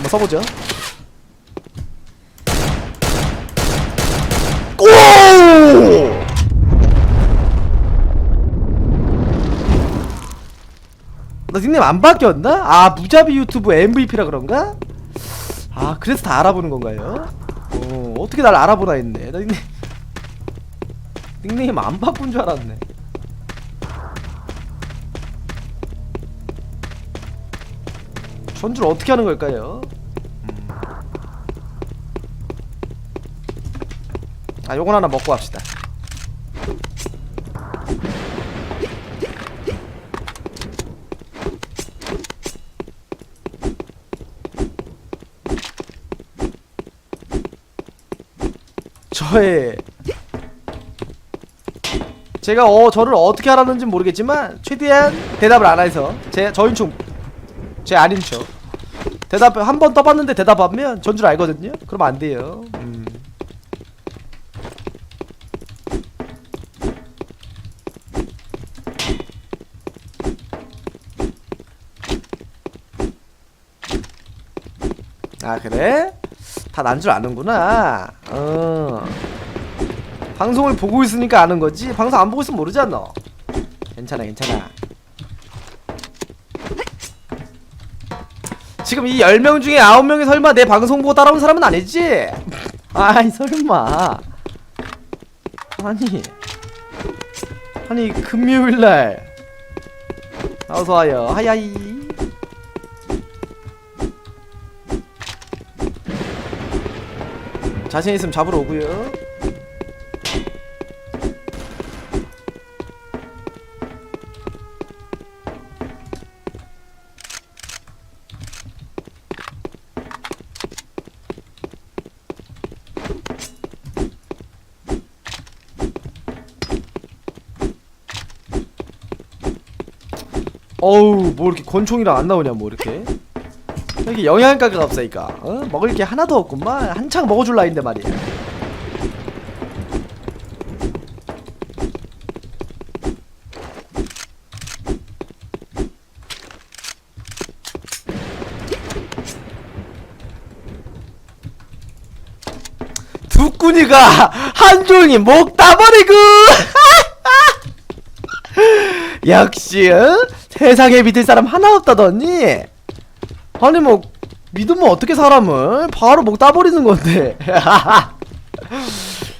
한번 써보죠. 오! 나 닉네임 안 바뀌었나? 아 무자비 유튜브 MVP라 그런가? 아 그래서 다 알아보는 건가요? 어 어떻게 날 알아보나 했네 나 닉네임 닉네임 안 바꾼 줄 알았네 전주를 어떻게 하는 걸까요? 아 요건 하나 먹고 합시다 저의 제가 어 저를 어떻게 알았는지 모르겠지만 최대한 대답을 안 해서 제 저인충 제 아닌 척 대답 한 번 떠봤는데 대답하면 전 줄 알거든요. 그러면 안 돼요. 음. 아 그래? 다 난 줄 아는구나. 어. 방송을 보고 있으니까 아는 거지. 방송 안 보고 있으면 모르잖아. 괜찮아, 괜찮아. 지금 이 10명 중에 9명이 설마 내 방송 보고 따라온 사람은 아니지? 아이 설마 아니 아니 금요일날 어서와요 하야이 자신 있으면 잡으러 오고요. 어우 뭐 이렇게 권총이랑 안 나오냐 뭐 이렇게 여기 영양가가 없으니까. 어? 먹을 게 하나도 없구만. 한창 먹어줄라 했는데 말이야. 두꾸니가 한 종이 목 따버리고! 역시 어? 세상에 믿을 사람 하나 없다더니 아니 뭐 믿으면 어떻게 사람을 바로 목 따버리는 건데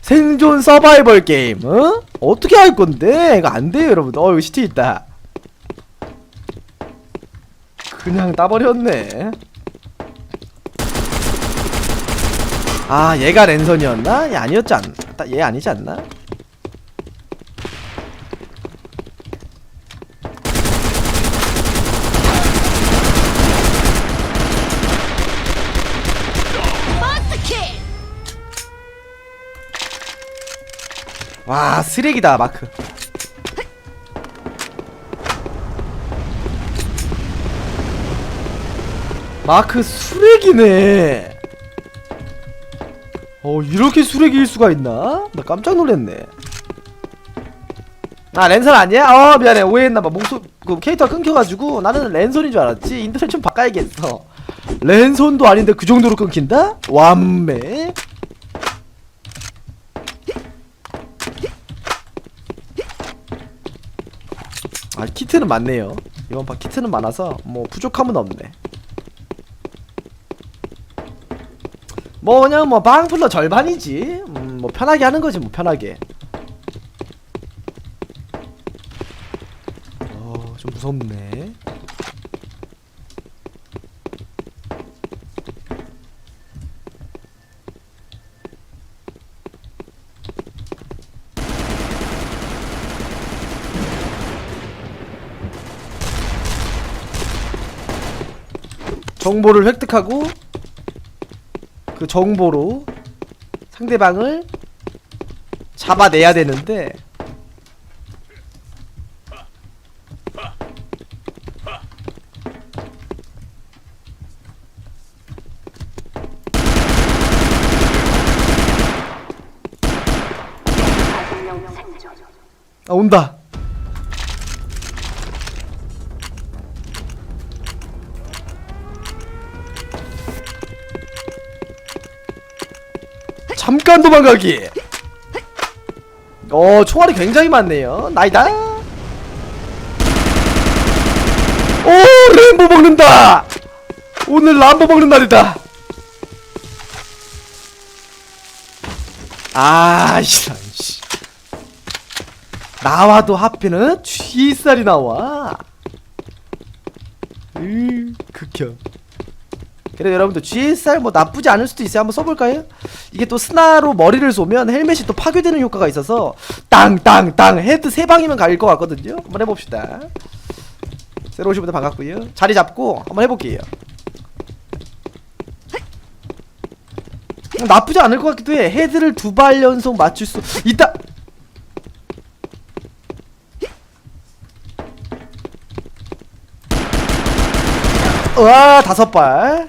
생존 서바이벌 게임 어? 어떻게 할 건데 이거 안 돼요 여러분 어 여기 시티 있다 그냥 따버렸네 아 얘가 랜선이었나? 얘 아니었지 않? 얘 아니지 않나? 와 쓰레기다 마크. 마크 쓰레기네. 어 이렇게 쓰레기일 수가 있나? 나 깜짝 놀랐네. 아 랜선 아니야? 어 미안해. 오해했나봐. 목소 그 캐릭터가 끊겨가지고 나는 랜선인 줄 알았지. 인터넷 좀 바꿔야겠어. 랜선도 아닌데 그 정도로 끊긴다? 완매 아 키트는 많네요. 이번 판 키트는 많아서 뭐 부족함은 없네. 뭐 그냥 뭐 방풀러 절반이지. 음, 뭐 편하게 하는 거지 뭐 편하게. 어좀 무섭네 정보를 획득하고 그 정보로 상대방을 잡아내야 되는데 아 온다 잠깐 도망가기. 어 총알이 굉장히 많네요. 나이다. 오 램보 먹는다. 오늘 람보 먹는 날이다. 아이씨 씨. 나와도 하필은 쥐살이 나와. 으 극혐 그래도 여러분들 GSR 뭐 나쁘지 않을 수도 있어요. 한번 써볼까요? 이게 또 스나로 머리를 쏘면 헬멧이 또 파괴되는 효과가 있어서 땅땅땅 헤드 세 방이면 갈릴 것 같거든요. 한번 해봅시다. 새로 오신 분들 반갑고요. 자리 잡고 한번 해볼게요. 음, 나쁘지 않을 것 같기도 해. 헤드를 두 발 연속 맞출 수 있다. 와 다섯 발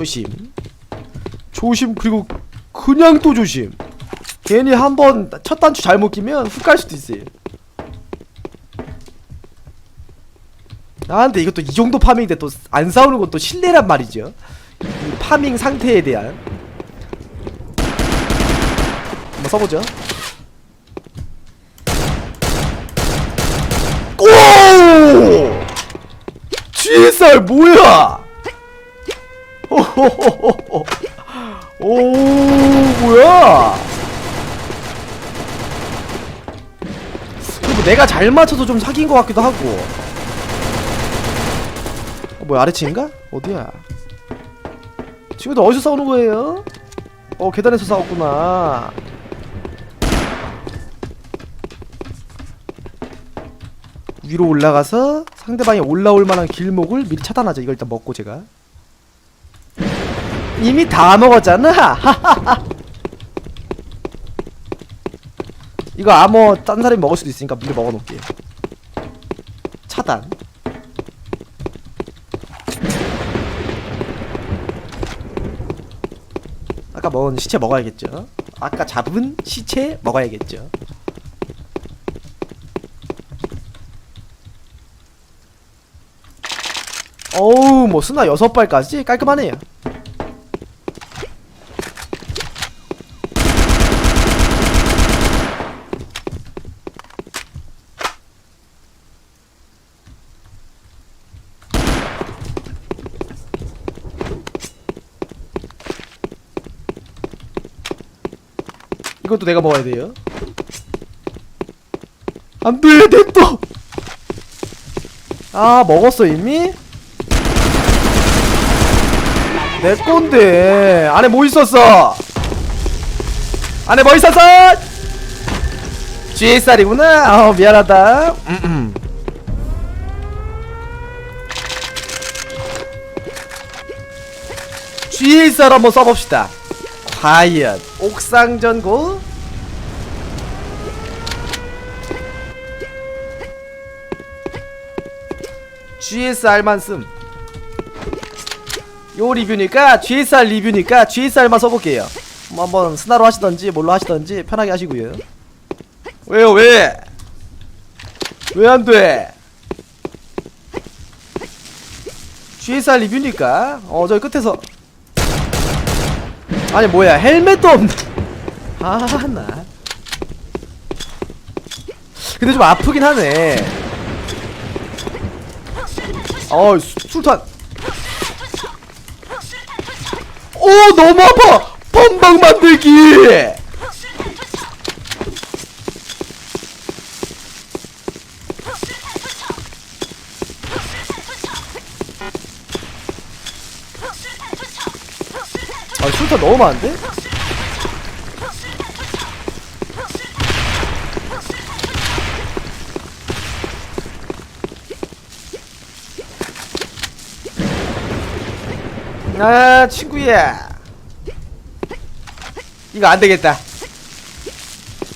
조심. 조심 그리고 그냥 또 조심. 괜히 한번 첫 단추 잘못 끼면 훅 갈 수도 있어요. 나한테 이것도 이 정도 파밍인데 또 안 싸우는 건또 실례란 말이죠. 이 파밍 상태에 대한. 한번 써보죠. 오! GSR 뭐야? 오 호호호호. 오 뭐야 그리고 내가 잘 맞춰서 좀 사귄 것 같기도 하고 어, 뭐야 아래층인가? 어디야 친구들 어디서 싸우는 거예요? 어 계단에서 싸웠구나 위로 올라가서 상대방이 올라올 만한 길목을 미리 차단하자 이걸 일단 먹고 제가 이미 다 먹었잖아. 이거 아머 딴 사람이 먹을 수도 있으니까 미리 먹어놓을게요 차단. 아까 먹은 시체 먹어야겠죠? 아까 잡은 시체 먹어야겠죠? 어우 뭐 스나 여섯 발까지? 깔끔하네요 이것도 내가 먹어야 돼요. 안 돼, 냅둬! 아, 먹었어, 이미? 내 건데. 안에 뭐 있었어? 안에 뭐 있었어? GSR이구나? 어, 미안하다. 음, 음. GSR 한번 써봅시다. 과연 옥상 전고 GSR만 씀. 요 리뷰니까 GSR 리뷰니까 GSR만 써볼게요. 뭐 한번 스나로 하시던지 뭘로 하시던지 편하게 하시고요. 왜요 왜? 왜 안 돼? GSR 리뷰니까 어 저기 끝에서 아니 뭐야 헬멧도 없네. 아나. 근데 좀 아프긴 하네. 어 수- 술탄. 오 너무 아파! 범방 만들기 아 술탄 너무 많은데? 아 친구야 이거 안되겠다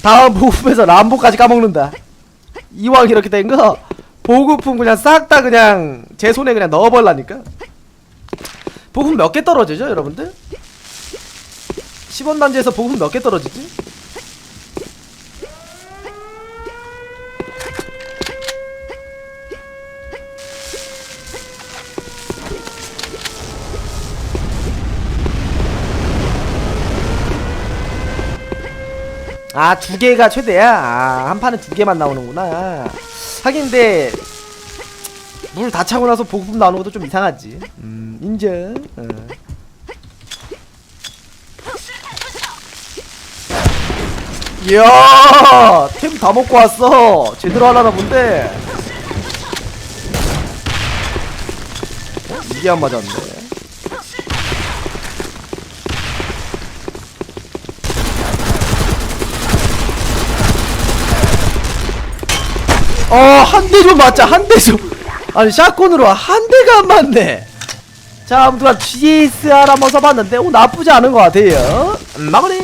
다음 보급에서 람보까지 까먹는다 이왕 이렇게 된 거 보급품 그냥 싹 다 그냥 제 손에 그냥 넣어버리라니까 보급 몇 개 떨어지죠 여러분들? 10원 단지에서 보급 몇 개 떨어지지? 아, 두 개가 최대야? 아, 한 판에 두 개만 나오는구나. 하긴, 근데, 물 다 차고 나서 보급 나오는 것도 좀 이상하지. 음, 인정. 어. 이야 템 다 먹고 왔어. 제대로 하려나 본데. 어? 이게 안 맞았네. 어한 대 좀 맞자 한 대좀. 아니 샷건으로 한 대가 안 맞네. 자 아무튼 GSR 한번 써봤는데 오 나쁘지 않은 것 같아요. 음, 마무리